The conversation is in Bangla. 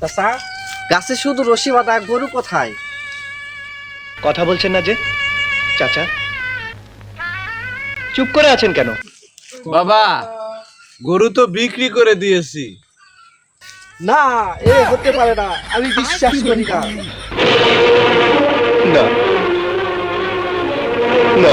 চাচা গাছে শুধু রশি বাঁধা গরু কোথায়? কথা বলছেন না যে চাচা। চুপ করে আছেন কেন? বাবা গরু তো বিক্রি করে দিয়েছি। না এ হতে পারে না আমি বিশ্বাস করি না। না। না।